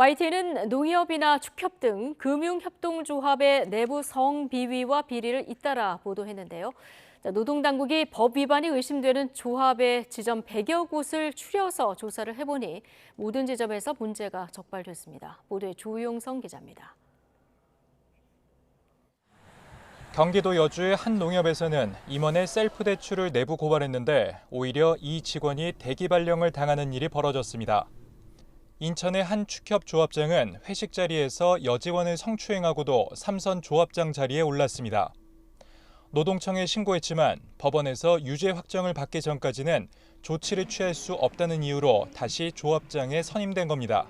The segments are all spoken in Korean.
YTN은 농협이나 축협 등 금융협동조합의 내부 성비위와 비리를 잇따라 보도했는데요. 자, 노동당국이 법 위반이 의심되는 조합의 지점 100여 곳을 추려서 조사를 해보니 모든 지점에서 문제가 적발됐습니다. 보도에 조용성 기자입니다. 경기도 여주의 한 농협에서는 임원의 셀프 대출을 내부 고발했는데 오히려 이 직원이 대기 발령을 당하는 일이 벌어졌습니다. 인천의 한 축협 조합장은 회식 자리에서 여직원을 성추행하고도 삼선 조합장 자리에 올랐습니다. 노동청에 신고했지만 법원에서 유죄 확정을 받기 전까지는 조치를 취할 수 없다는 이유로 다시 조합장에 선임된 겁니다.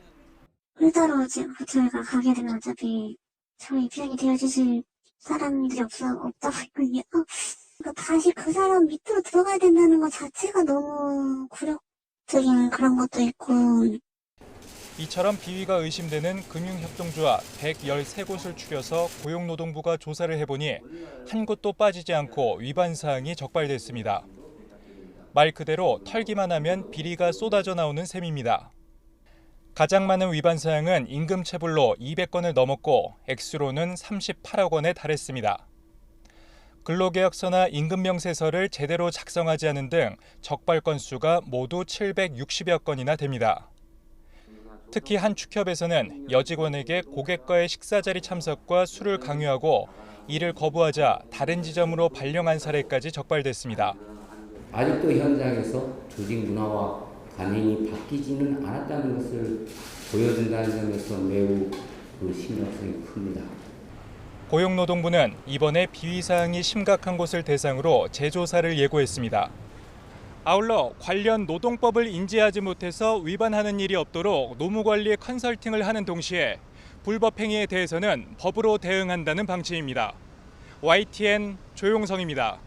일자로 지금 저희가 가게 되면 어차피 저희 입장이 되어주실 사람들이 없어, 없다고 했거든요. 그러니까 다시 그 사람 밑으로 들어가야 된다는 것 자체가 너무 굴욕적인 그런 것도 있고, 이처럼 비위가 의심되는 금융협동조합 113곳을 추려서 고용노동부가 조사를 해보니 한 곳도 빠지지 않고 위반 사항이 적발됐습니다. 말 그대로 털기만 하면 비리가 쏟아져 나오는 셈입니다. 가장 많은 위반 사항은 임금 체불로 200건을 넘었고 액수로는 38억 원에 달했습니다. 근로계약서나 임금명세서를 제대로 작성하지 않은 등 적발 건수가 모두 760여 건이나 됩니다. 특히 한 축협에서는 여직원에게 고객과의 식사 자리 참석과 술을 강요하고 이를 거부하자 다른 지점으로 발령한 사례까지 적발됐습니다. 아직도 현장에서 조직 문화와 관행이 바뀌지는 않았다는 것을 보여준다는 점에서 매우 그 심각성이 큽니다. 고용노동부는 이번에 비위 사항이 심각한 곳을 대상으로 재조사를 예고했습니다. 아울러 관련 노동법을 인지하지 못해서 위반하는 일이 없도록 노무관리 컨설팅을 하는 동시에 불법 행위에 대해서는 법으로 대응한다는 방침입니다. YTN 조용성입니다.